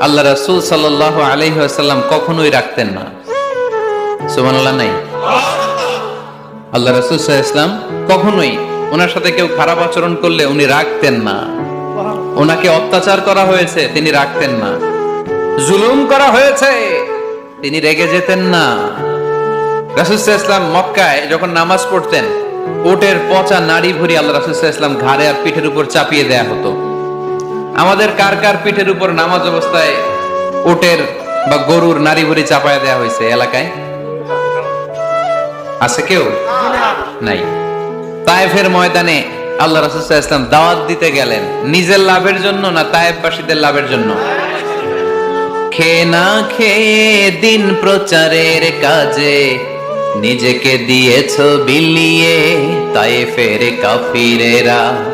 আল্লাহ রাসূল সাল্লাল্লাহু আলাইহি কখনোই রাখতেন না। সুবহানাল্লাহ, নাই? আল্লাহ রাসূল সাল্লাল্লাহু কখনোই ওনার সাথে কেউ খারাপ আচরণ করলে উনি রাখতেন না। ওনাকে অত্যাচার করা হয়েছে, তিনি রাখতেন না। জুলুম করা হয়েছে, তিনি রেগে যেতেন না। রাসুসাহ ইসলাম মক্কায় যখন নামাজ পড়তেন ওটের পচা নাড়ি ভরি আল্লাহ রাসুসাহ ইসলাম ঘাড়ে আর পিঠের উপর চাপিয়ে দেয়া হতো। আমাদের কার কার পিঠের উপর নামাজ অবস্থায় ওটের বা গরুর নাড়ি ভরি চাপায় দেয়া হয়েছে এলাকায়? আছে কেউ? নাই। তায়েফের ময়দানে আল্লাহ রাসুসাহ ইসলাম দাওয়াত দিতে গেলেন। নিজের লাভের জন্য না তায়েফবাসীদের লাভের জন্য? খেয়ে না খেয়ে দিন প্রচারের কাজে নিজেকে দিয়েছ বিলিয়ে তাই ফের কাফিরেরা।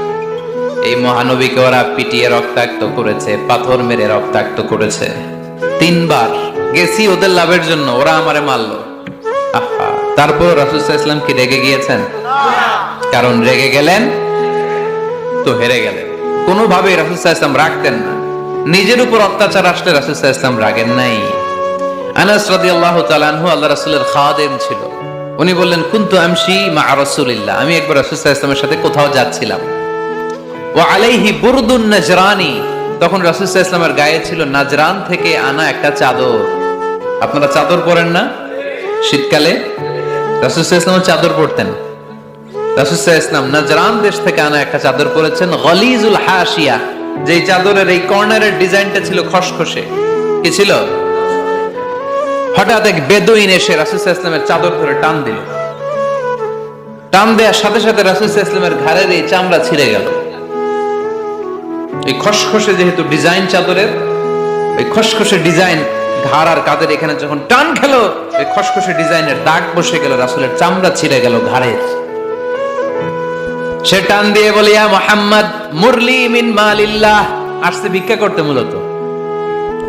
এই মহানবীকে ওরা পিটিয়ে রক্তাক্ত করেছে, পাথর মেরে রক্তাক্ত করেছে। তিনবার গেছি ওদের লাভের জন্য, ওরা আমারে মারলো। তারপর রাসুল ইসলাম কি রেগে গিয়েছেন? কারণ রেগে গেলেন তো হেরে গেলেন। কোনোভাবে রাসুল ইসলাম রাখতেন না। নিজের উপর অত্যাচার আসলে রাসুল ইসলাম রাগেন নাই। আনাস রাদিয়াল্লাহু তাআলা আনহু আল্লাহ রাসূলের খাদেম ছিল। উনি বললেন, কুনতু আমশি মা রাসূলিল্লাহ? আমি একবার রাসূল ইসলামের সাথে কোথাও যাচ্ছিলাম। আলাইহি বুরদুন নাজরানি। তখন রাসূল ইসলামের গায়ে ছিল নাজরান থেকে আনা একটা চাদর। আপনারা চাদর পরেন না? শীতকালে? রাসূল ইসলাম চাদর পরতেন। রাসূল ইসলাম নাজরান দেশ থেকে আনা একটা চাদর পরেছেন, গলিজুল হাশিয়া। যেই চাদরের এই কর্নারের ডিজাইনটা ছিল খসখসে। কি ছিল? হঠাৎ এক বেদুইন এসে রাসূল ইসলামের চাদর ধরে টান দিল। টান দেওয়ার সাথে সাথে রাসূল ইসলামের ঘাড়ের এই চামড়া ছিঁড়ে গেল। এই খসখসে যেহেতু ডিজাইন চাদরের ওই খসখসে ডিজাইন ঘাড় আর কাদের এখানে যখন টান খেলো ওই খসখসে ডিজাইনের দাগ বসে গেল, রাসুলের চামড়া ছিঁড়ে গেল ঘাড়ের। সে টান দিয়ে বলি, ইয়া মোহাম্মদ, মুরলি মিন মালিল্লাহ। আসছে ভিক্ষা করতে মূলত।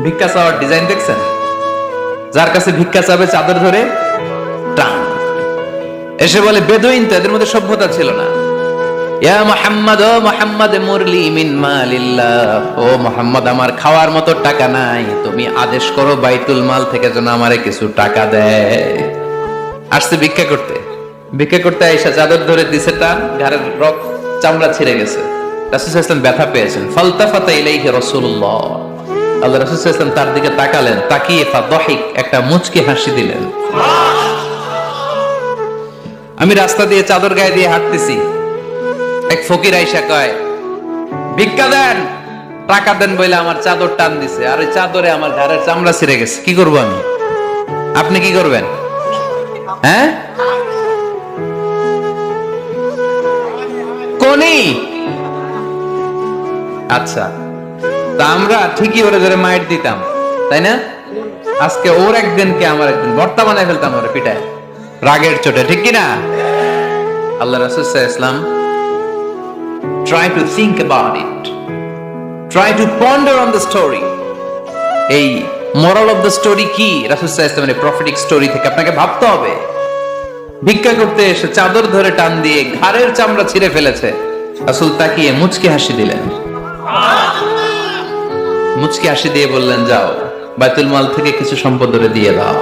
ভিক্ষা চাওয়ার ডিজাইন দেখছেন? যার কাছে ভিক্ষা চাবে চাদর ধরে, টান। এসে বলে, বেদুইন তো, এদের মধ্যে সভ্যতা ছিল না। ইয়া মোহাম্মদ, ও মোহাম্মদ, মুরলি মিন মালিল্লাহ। ও মোহাম্মদ, আমার খাওয়ার মতো টাকা নাই। তুমি আদেশ করো বাইতুল মাল থেকে যেন আমারে কিছু টাকা দেয়। আসছে ভিক্ষা করতে। ভিক্ষা করতে আইসা চাদর ধরে দিছে টান, ঘাড়ের রক চামড়া ছিঁড়ে গেছে। রাসূল ইসলাম ব্যথা পেয়েছেন। ইলাইহি রাসূলুল্লাহ। আল্লাহ রাসূল ইসলাম তার দিকে তাকালেন, তাকিয়ে ফাদহিক একটা মুচকি হাসি দিলেন। আমি রাস্তা দিয়ে চাদর গায়ে দিয়ে হাঁটতেছি। এক ফকির আইসা কয়, ভিক্ষা দেন, টাকা দেন বলে আমার চাদর টান দিছে, আর ওই চাদরে আমার ঘরের চামড়া ছিঁড়ে গেছে, কি করব আমি? আপনি কি করবেন? হ্যাঁ? কোনি আচ্ছা তা আমরা ঠিকই ওরে ধরে মাইট দিতাম, তাই না? আজকে ওর একদিনকে আমার একদিন? বর্তা বানায় ফেলতাম ওরে পিটায় রাগের চোটে, ঠিক কিনা আল্লাহ রাসূল সাল্লাল্লাহু try to think about it. Try to ponder on the story. এই মোরাল অফ দ্য স্টোরি কি? রাসুসাহ ইসলামের প্রফিটিক স্টোরি থেকে আপনাকে ভাবতে হবে। ভিক্ষা করতে এসে চাদর ধরে টান দিয়ে ঘাড়ের চামড়া ছিঁড়ে ফেলেছে। রাসুল তাকিয়ে মুচকি হাসি দিলেন। মুচকি হাসি দিয়ে বললেন, যাও বাইতুল মাল থেকে কিছু সম্পদ দিয়ে দাও।